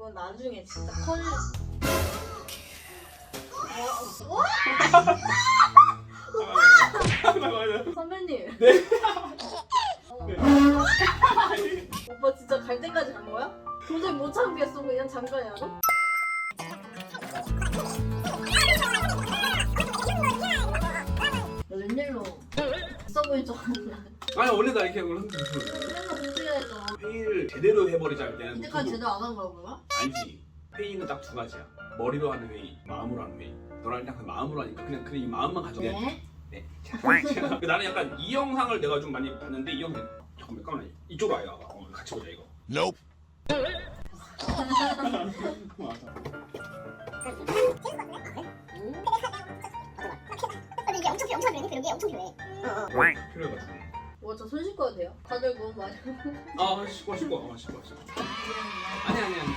그건 나중에 진짜. 어, 와! 맞아 맞아. 선배님. 네. 어. 네. 오빠 진짜 갈 때까지 간 거야? 도저히 못 참겠어 그냥 잠깐이라도? 나 웬일로 있어 보인 줄 아니 원래 나 이렇게 하는 거 공지가 했잖아 회의를 제대로 해버리자 할 때는 이때까지 제대로 안 한 거야 뭐야? 아니지 회의는 딱 두 가지야 머리로 하는 회의 마음으로 하는 회의 너랑 딱그 마음으로 하니까 그냥 그냥 이 마음만 가져 네? 네. 나는 약간 이 영상을 내가 좀 많이 봤는데 이 영상 잠깐만 잠깐만 이쪽으로 와요 어, 같이 보자 이거 Nope. 이게 엄청 필요, 엄청 필요해. 필요해. 엄청 필요해. 필요해가지고 뭐저 손 씻고 와도 돼요? 다들 너무 많이 아 씻고 와, 씻고 와, 어, 씻고 와, 씻고 와. 아니 아니 아니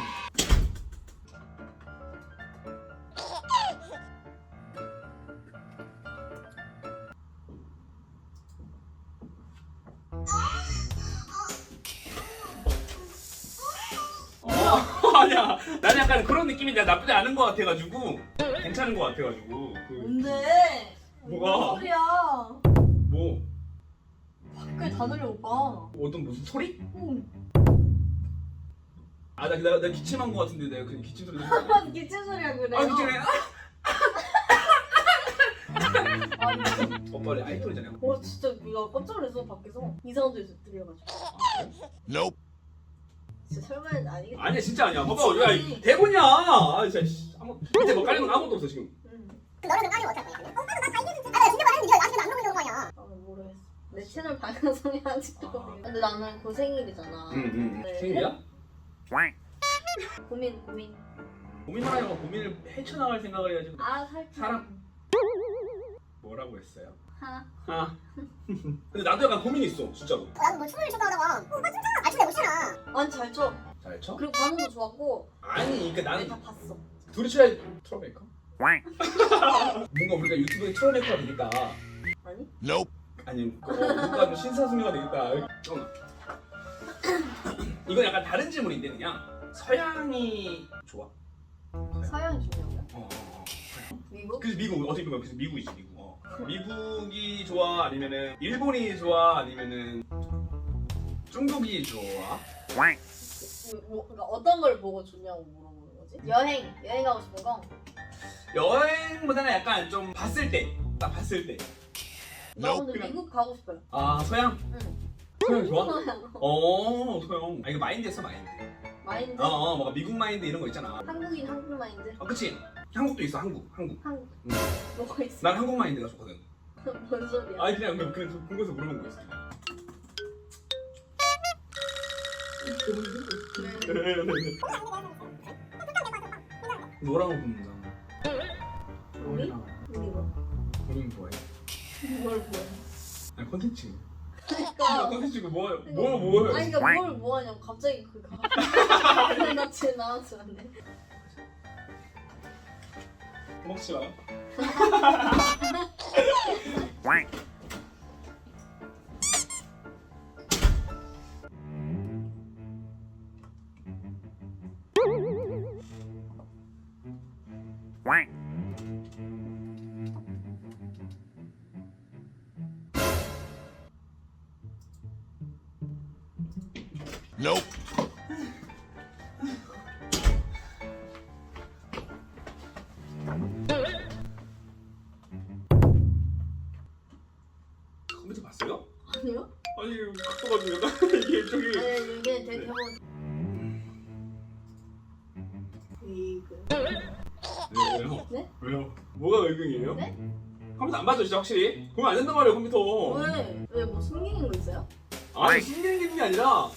어, 아니야 나는 약간 그런 느낌이 내가 나쁘지 않은 것 같아가지고 괜찮은 것 같아가지고 그, 뭔데? 뭐가? 무슨 소리야 뭐 밖에 다 들려 오빠 어떤 무슨 소리? 응. 아 나 나, 나 기침한 것 같은데 내가 그냥 기침 소리 들었어 기침 소리야 그래요? 아 기침해 아. 오빠 내 아이돌이잖아요 와 진짜 나 깜짝 놀랐어 밖에서 이상한 소리 들려가지고 Nope. 진짜 설마 아니겠지? 아니야 진짜 아니야 봐봐 야 이- 대본이야 아 진짜 씨, 아무 밑에 뭐 깔린 건 아무것도 없어 지금 응. 그 너는 까지 어떡할 거야? 오빠 내 채널 방송이 아직도 아. 근데 나는 그 생일이잖아 응응 네. 생일이야? 고민 고민 고민을 하려고 고민을 헤쳐나갈 생각을 해야지 아 살짝 사람. 뭐라고 했어요? 하나 아 근데 나도 약간 고민이 있어 진짜로 나도 뭐 춤을 췄다 하다가 오빠 춤 춰. 아, 춤 내못 추나. 아니 잘쳐 잘 쳐? 그리고 반응도 좋았고 아니 그러니까 나는 다 봤어 둘이 쳐야 트러메이커? 뭔가 우리가 유튜브에 트러메이커가 되니까 아니? Nope. 아니 어, 뭔가 좀 신사숙녀가 되겠다 잠깐만 이건 약간 다른 질문인데 그냥 서양이 좋아 서양이 중요한 거야? 어, 어, 어. 미국? 그래서 미국 어떻게 보면 그래서 미국이지 미국. 어. 미국이 좋아 아니면은 일본이 좋아 아니면은 중국이 좋아? 뭐, 그러니까 어떤 걸 보고 좋냐고 물어보는 거지? 여행 여행 가고 싶은 거? 여행보다는 약간 좀 봤을 때, 딱 봤을 때. 나. 근데 그냥- 미국 가고 싶어요 아 서양? 응 서양 좋아? 어 서양. 아 이거 마인드였어 마인드. 마인드 어, 어 뭔가 미국 마인드 이런 거 있잖아. 한국인 한국 마인드 어 그치? 한국도 있어 한국 한국. 한국 음. 뭐가 있어? 난 한국 마인드가 좋거든. 뭔 소리야? 아니 그냥 그냥 그냥 궁금해서 물어본 거였어. 너랑 보는다. 우리? 우리 뭐? 본인 좋아해? 뭘 뭐해? 아니 컨텐츠. 그러니까 컨텐츠가 뭐야? 뭐 뭐야? 아니 그러니까 뭘 뭐하냐고 갑자기 그거 나 지금 나왔어 근데 먹지 마. Nope. 컴퓨터 봤어요? 아니요? 아니 좀 약간 이게 저기. 아니 이게 대 대본 네, 왜요? 네? 왜요? 뭐가 의경이에요? 네? 컴퓨터 안 봐줘 진짜 확실히. 보면 안 된단 말이에요 컴퓨터. 왜? 왜 뭐 숨기는 거 있어요? 아니 숨기는 게 아니라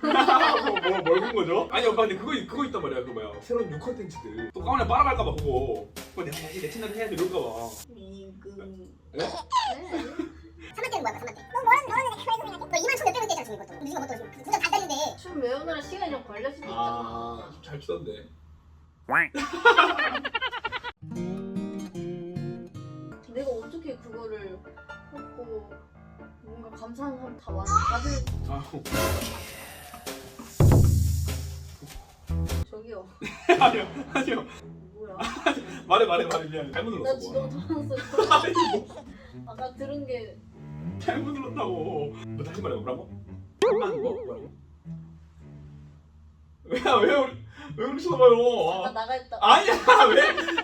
뭐, 뭐, 뭘본 거죠? 아니 오빠 근데 그거 그거 있단 말이야 그 뭐야 새로운 뉴 컨텐츠들 또 가만히 빨아갈까봐 그거 그거 내가 해야지 내 채널에 해야지 이럴까봐 이그 네? 네? 삼만 대는 뭐야, 삼만 대. 너 뭐라는 너라는 내가 생각해. 너 2만 천 몇백 개잖아, 지금 이것도. 우리 지금 뭐또 진짜 잘 달린데. 춤 외우느라 시간이 좀 걸릴 수도 있잖아 아잘 추던데 내가 어떻게 그거를 하고 뭔가 감상하면 다 왔어 다들 아 저기요. 아니요 아니요 뭐야? 말해 말해 말해 미안 잘못 나 눌렀어 지금 뭐. 터졌어. 아니 뭐 아까 들은 게 잘못 눌렀다고 뭐 다시 말해 뭐라고? 뭐 뭐라고? 왜왜 왜 그렇게 쳐다봐요 아까 아, 나가 있다. 아니야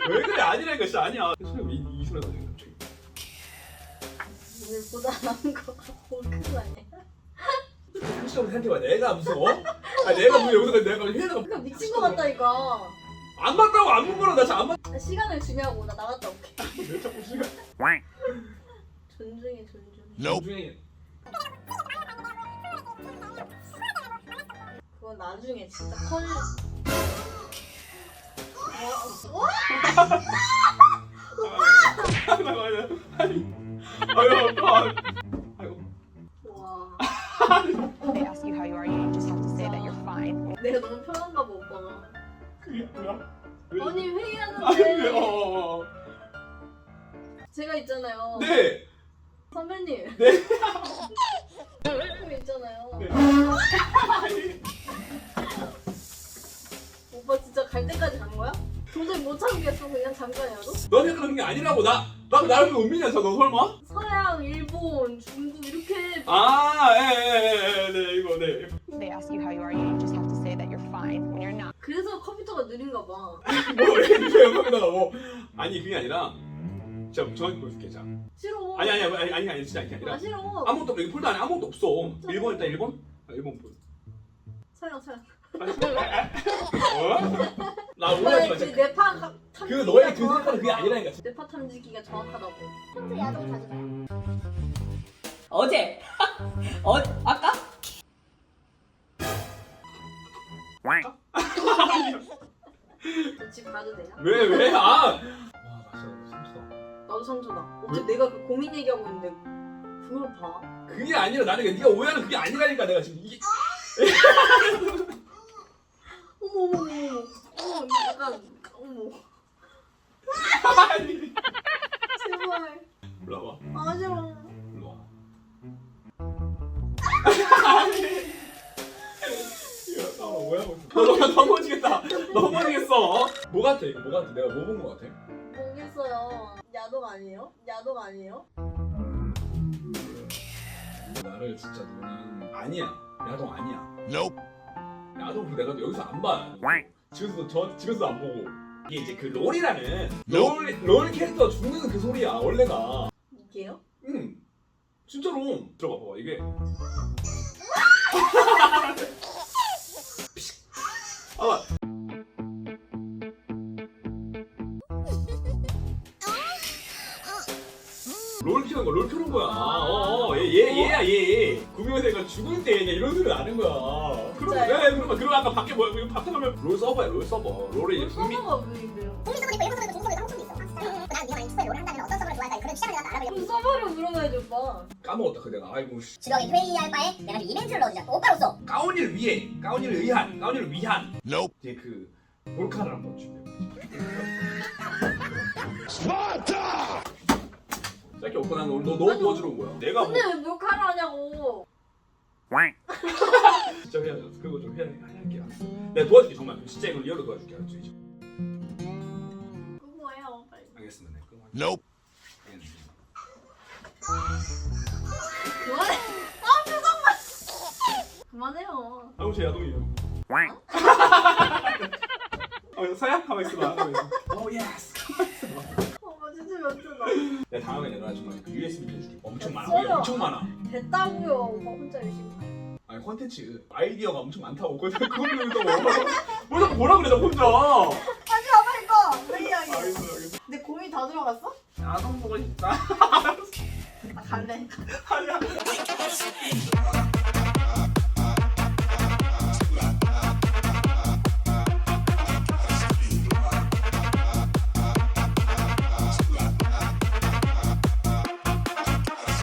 왜왜 그래 아니라니까 진짜 아니야 소리 이, 이 소리가 나지 갑자기 오늘 보다 나온 거 같고 큰거 아니야? 솔직하게 생각해봐 내가 어? 아 내가 무슨 여기서 내가 회사가 그러니까 미친 거 같다니까. 안 맞다고 안 본 거라 나 진짜 안 맞. 아, 시간을 주냐고 나 나갔다 올게. 왜 자꾸 시간? 존중해 존중. Nope. 중에 그건 나중에 진짜 커. 어? 아니 아유 오빠 내가 너무 편한가 봐 오빠가. 그게 뭐야? 왜? 아니 아니 왜? 회의하는데 어, 어, 어. 제가 있잖아요. 네. 선배님. 네. 선배님 있잖아요. 네. 오빠 진짜 갈 때까지 간 거야? 도저히 못 참겠어 그냥 잠깐이라도? 너네 그런 게 아니라고 나. 나 나를 왜저너 설마? 서양, 일본, 중국 이렇게 아, 아예예 예 네 이거 네. They ask you how you are, you just 컴퓨터가 느린가 봐. 뭐왜 이렇게 영감에다가 뭐? 아니 그게 아니라. 자 정확히 보여줄게 자. 싫어. 아니 아니 아니 아니 아니 진짜 아니 아니라. 아 싫어. 아무것도. 여기 폴더 안에 아무것도 없어. 일본 일단 일본. 아, 일본 폴. 서양 서양. 아니, 어? 나 오해하지 마. 그 진짜. 뇌파 가- 그 탐지기가 너의 그 정확하다. 생각은 그게 아니라니까. 뇌파 탐지기가 정확하다고. 평소에 야동 자주 봐요? 어제 어 아까 왜 왜? 아. 와, 나 진짜 삼수다. 나도 상처다. 어째 내가 그 고민 얘기하고 있는데 그걸 봐. 그게 아니라 나는 그냥 네가 오해하는 그게 아니라니까 내가 지금 이게 어머 어머 어머 어머. 어머 약간 어머 아니. 제발. 올라와. 아 싫어. 올라와. 이거 나 오해하고 있어. 너 넘어지겠다. 뭐 같아 이거 뭐 같아? 내가 뭐 본 거 같아? 모르겠어요. 야동 아니에요? 야동 아니에요? 나를 진짜 너는 아니야. 야동 아니야. Nope. 야동 내가 여기서 안 봐. 집에서도 저 집에서도 안 보고. 이게 이제 그 롤이라는 롤? 롤, 롤 캐릭터 죽는 그 소리야 원래가. 이게요? 응. 진짜로 들어봐 봐봐 이게. 롤 켜는 거, 롤 켜는 거야. 어, 어, 얘, 얘, 얘야, 얘. 얘가 죽을 때 얘가 이런 소리 나는 거야. 그럼, 진짜요? 네, 그러면, 그러면 아까 밖에 뭐, 이거 밖에 가면 롤 서버야, 롤 서버. 롤이 이제. 서버가 왜 이래요? 국민 서버도 있고 일본 서버도 있고 중국 서버도 있어. 아, 진짜요? 나는 네가 만약 축구에 롤 한다면 어떤 서버를 좋아할까? 그런 취향을 내가 알아보려고. 그럼 서버를 물어봐야지 오빠. 까먹었다, 그 내가. 아이고, 씨. 지렁이 회의할 바에 내가 좀 이벤트를 넣어주자. 오빠로서. 까운이를 위해, 까운이를 의한, 까운이를 위한. Nope. 이제 그, 몰카를 한번 준비해. Sparta! 짧게 없고 난 오늘 너, 너 도와주러 온 거야. 내가 뭐, 근데 왜 몰카를 하냐고. 진짜 해야 돼. 그거 좀 해야 돼. 할게, 알았어. 내가 도와줄게, 정말. 진짜 이걸 리얼로 도와줄게, 알았지? 이제. 그거 해요 빨리. 알겠습니다. 네, 그럼 할게. Nope. 알겠습니다. 그만해. 아 표정만. 그만해요. 아우 제 야동이에요. 어, 서야 가만 있어봐. 가만 있어. 오 예스. 오빠 진짜 몇주나 내가 다음에 내가 정말 그 USB 해줄게. 엄청 많아. 우리 엄청 많아. 됐다고요. 오빠 혼자 열심히. 해. 아니 컨텐츠 아이디어가 엄청 많다고. 그거 그걸 또뭐 자꾸 뭐라 그래 나 혼자. 마 빨리 꺼. 왜 이야기? 알겠어 알겠어. 내 고민 다 들어갔어? 야동 보고 싶다. 나 갈래. 아니야.